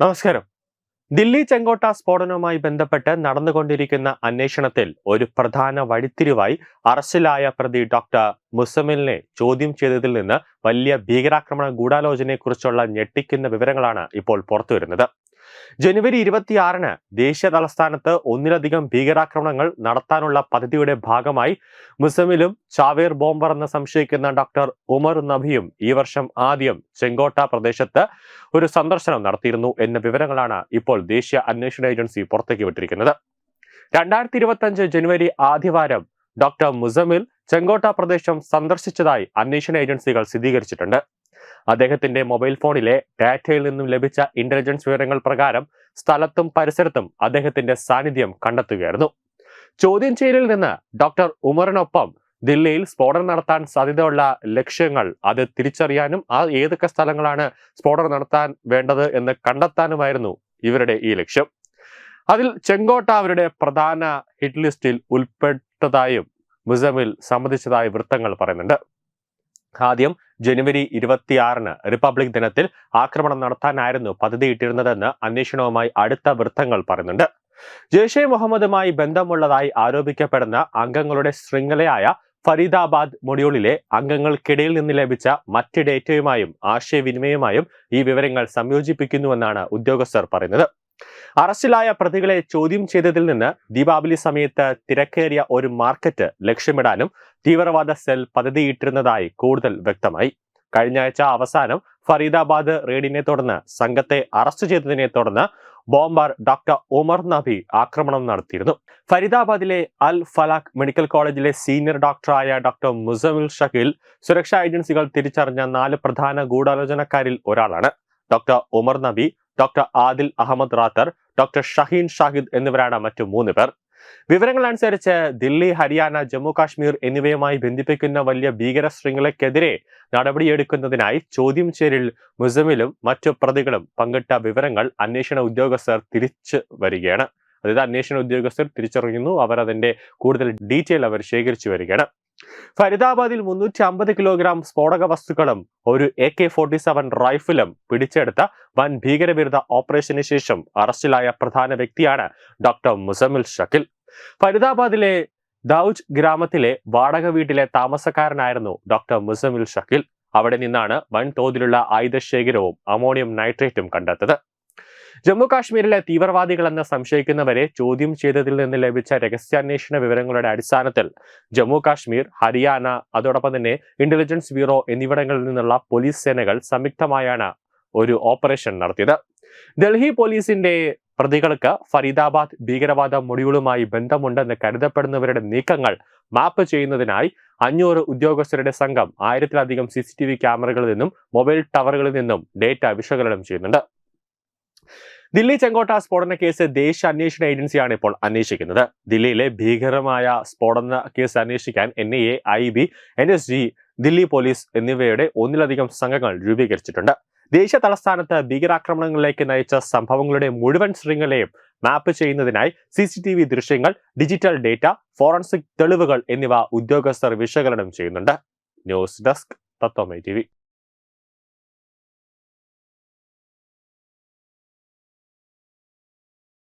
നമസ്കാരം. ദില്ലി ചെങ്കോട്ട സ്ഫോടനവുമായി ബന്ധപ്പെട്ട് നടന്നുകൊണ്ടിരിക്കുന്ന അന്വേഷണത്തിൽ ഒരു പ്രധാന വഴിത്തിരിവായി അറസ്റ്റിലായ പ്രതി ഡോക്ടർ മുസമിലിനെ ചോദ്യം ചെയ്തതിൽ നിന്ന് വലിയ ഭീകരാക്രമണ ഗൂഢാലോചനയെക്കുറിച്ചുള്ള ഞെട്ടിക്കുന്ന വിവരങ്ങളാണ് ഇപ്പോൾ പുറത്തുവരുന്നത്. ജനുവരി ഇരുപത്തിയാറിന് ദേശീയ തലസ്ഥാനത്ത് ഒന്നിലധികം ഭീകരാക്രമണങ്ങൾ നടത്താനുള്ള പദ്ധതിയുടെ ഭാഗമായി മുസമിലും ചാവേർ ബോംബർ എന്ന് സംശയിക്കുന്ന ഡോക്ടർ ഉമർ നബിയും ഈ വർഷം ആദ്യം ചെങ്കോട്ട പ്രദേശത്ത് ഒരു സന്ദർശനം നടത്തിയിരുന്നു എന്ന വിവരങ്ങളാണ് ഇപ്പോൾ ദേശീയ അന്വേഷണ ഏജൻസി പുറത്തേക്ക് വിട്ടിരിക്കുന്നത്. രണ്ടായിരത്തി ഇരുപത്തി ജനുവരി ആദ്യവാരം ഡോക്ടർ മുസമിൽ ചെങ്കോട്ട പ്രദേശം സന്ദർശിച്ചതായി അന്വേഷണ ഏജൻസികൾ സ്ഥിരീകരിച്ചിട്ടുണ്ട്. അദ്ദേഹത്തിന്റെ മൊബൈൽ ഫോണിലെ ഡാറ്റയിൽ നിന്നും ലഭിച്ച ഇന്റലിജൻസ് വിവരങ്ങൾ പ്രകാരം സ്ഥലത്തും പരിസരത്തും അദ്ദേഹത്തിന്റെ സാന്നിധ്യം കണ്ടെത്തുകയായിരുന്നു. ചോദ്യം ചെയ്യലിൽ നിന്ന് ഡോക്ടർ ഉമറിനൊപ്പം ദില്ലിയിൽ സ്ഫോടനം നടത്താൻ സാധ്യതയുള്ള ലക്ഷ്യങ്ങൾ അത് തിരിച്ചറിയാനും ആ ഏതൊക്കെ സ്ഥലങ്ങളാണ് സ്ഫോടനം നടത്താൻ വേണ്ടത് എന്ന് കണ്ടെത്താനുമായിരുന്നു ഇവരുടെ ഈ ലക്ഷ്യം. അതിൽ ചെങ്കോട്ട അവരുടെ പ്രധാന ഹിറ്റ് ലിസ്റ്റിൽ ഉൾപ്പെട്ടതായും മുസമിൽ സമ്മതിച്ചതായി വൃത്തങ്ങൾ പറയുന്നുണ്ട്. ആദ്യം ജനുവരി ഇരുപത്തിയാറിന് റിപ്പബ്ലിക് ദിനത്തിൽ ആക്രമണം നടത്താനായിരുന്നു പദ്ധതിയിട്ടിരുന്നതെന്ന് അന്വേഷണവുമായി അടുത്ത വൃത്തങ്ങൾ പറയുന്നുണ്ട്. ജെയ്ഷെ മുഹമ്മദുമായി ബന്ധമുള്ളതായി ആരോപിക്കപ്പെടുന്ന അംഗങ്ങളുടെ ശൃംഖലയായ ഫരീദാബാദ് മൊഡ്യൂളിലെ അംഗങ്ങൾക്കിടയിൽ നിന്ന് ലഭിച്ച മറ്റ് ഡേറ്റയുമായും ആശയവിനിമയമായും ഈ വിവരങ്ങൾ സംയോജിപ്പിക്കുന്നുവെന്നാണ് ഉദ്യോഗസ്ഥർ പറയുന്നത്. അറസ്റ്റിലായ പ്രതികളെ ചോദ്യം ചെയ്തതിൽ നിന്ന് ദീപാവലി സമയത്ത് തിരക്കേറിയ ഒരു മാർക്കറ്റ് ലക്ഷ്യമിടാനും തീവ്രവാദ സെൽ പദ്ധതിയിട്ടിരുന്നതായി കൂടുതൽ വ്യക്തമായി. കഴിഞ്ഞ ആഴ്ച അവസാനം ഫരീദാബാദ് റെയ്ഡിനെ തുടർന്ന് സംഘത്തെ അറസ്റ്റ് ചെയ്തതിനെ തുടർന്ന് ബോംബർ ഡോക്ടർ ഉമർ നബി ആക്രമണം നടത്തിയിരുന്നു. ഫരീദാബാദിലെ അൽ ഫലാഖ് മെഡിക്കൽ കോളേജിലെ സീനിയർ ഡോക്ടറായ ഡോക്ടർ മുസമിൽ ഷഹീൽ സുരക്ഷാ ഏജൻസികൾ തിരിച്ചറിഞ്ഞ നാല് പ്രധാന ഗൂഢാലോചനക്കാരിൽ ഒരാളാണ്. Doctor Umar Nabi doctor Adil Ahmad Rather doctor Shaheen Shahid എന്നിവരാണ് മറ്റു മൂന്ന് പേർ. വിവരങ്ങൾ അനുസരിച്ച് ദില്ലി ഹരിയാന ജമ്മു കാശ്മീർ എന്നിവയുമായി ബന്ധിപ്പിക്കുന്ന വലിയ ഭീകര ശൃംഖലയ്ക്കെതിരെ നടപടിയെടുക്കുന്നതിനായി ചോദ്യം ചെയ്യലിൽ മുസമിലും മറ്റു പ്രതികളും പങ്കിട്ട വിവരങ്ങൾ അന്വേഷണ ഉദ്യോഗസ്ഥർ തിരിച്ചു വരികയാണ്. അതായത് അന്വേഷണ ഉദ്യോഗസ്ഥർ തിരിച്ചറിയുന്നു. അവർ അതിന്റെ കൂടുതൽ ഡീറ്റെയിൽ അവർ ശേഖരിച്ചു വരികയാണ്. ഫരീദാബാദിൽ മുന്നൂറ്റി അമ്പത് കിലോഗ്രാം സ്ഫോടക വസ്തുക്കളും ഒരു എ കെ ഫോർട്ടി സെവൻ റൈഫിലും പിടിച്ചെടുത്ത വൻ ഭീകരവിരുദ്ധ ഓപ്പറേഷന് ശേഷം അറസ്റ്റിലായ പ്രധാന വ്യക്തിയാണ് ഡോക്ടർ മുസമിൽ ഷക്കിൽ. ഫരീദാബാദിലെ ദൌജ് ഗ്രാമത്തിലെ വാടക വീട്ടിലെ താമസക്കാരനായിരുന്നു ഡോക്ടർ മുസമിൽ ഷക്കിൽ. അവിടെ നിന്നാണ് വൻതോതിലുള്ള ആയുധശേഖരവും അമോണിയം നൈട്രേറ്റും കണ്ടെത്തത് ജമ്മു കാശ്മീരിലെ തീവ്രവാദികളെന്ന് സംശയിക്കുന്നവരെ ചോദ്യം ചെയ്തതിൽ നിന്ന് ലഭിച്ച രഹസ്യാന്വേഷണ വിവരങ്ങളുടെ അടിസ്ഥാനത്തിൽ ജമ്മു കാശ്മീർ ഹരിയാന അതോടൊപ്പം തന്നെ ഇന്റലിജൻസ് ബ്യൂറോ എന്നിവിടങ്ങളിൽ നിന്നുള്ള പോലീസ് സേനകൾ സംയുക്തമായാണ് ഒരു ഓപ്പറേഷൻ നടത്തിയത്. ഡൽഹി പോലീസിന്റെ പ്രതികൾക്ക് ഫരീദാബാദ് ഭീകരവാദ മൊഡ്യൂളുമായി ബന്ധമുണ്ടെന്ന് കരുതപ്പെടുന്നവരുടെ നീക്കങ്ങൾ മാപ്പ് ചെയ്യുന്നതിനായി അഞ്ഞൂറ് ഉദ്യോഗസ്ഥരുടെ സംഘം ആയിരത്തിലധികം സി സി ടി വി ക്യാമറകളിൽ നിന്നും മൊബൈൽ ടവറുകളിൽ നിന്നും ഡേറ്റ വിശകലനം ചെയ്യുന്നുണ്ട്. ദില്ലി ചെങ്കോട്ട സ്ഫോടന കേസ് ദേശീയ അന്വേഷണ ഏജൻസിയാണ് ഇപ്പോൾ അന്വേഷിക്കുന്നത്. ദില്ലിയിലെ ഭീകരമായ സ്ഫോടന കേസ് അന്വേഷിക്കാൻ N I A I B N S G Delhi police എന്നിവയുടെ ഒന്നിലധികം സംഘങ്ങൾ രൂപീകരിച്ചിട്ടുണ്ട്. ദേശീയ തലസ്ഥാനത്ത് ഭീകരാക്രമണങ്ങളിലേക്ക് നയിച്ച സംഭവങ്ങളുടെ മുഴുവൻ ശൃംഖലയും മാപ്പ് ചെയ്യുന്നതിനായി സി സി ടി വി ദൃശ്യങ്ങൾ ഡിജിറ്റൽ ഡേറ്റ ഫോറൻസിക് തെളിവുകൾ എന്നിവ ഉദ്യോഗസ്ഥർ വിശകലനം ചെയ്യുന്നുണ്ട്. ന്യൂസ് ഡെസ്ക് തത്വമൈ ടി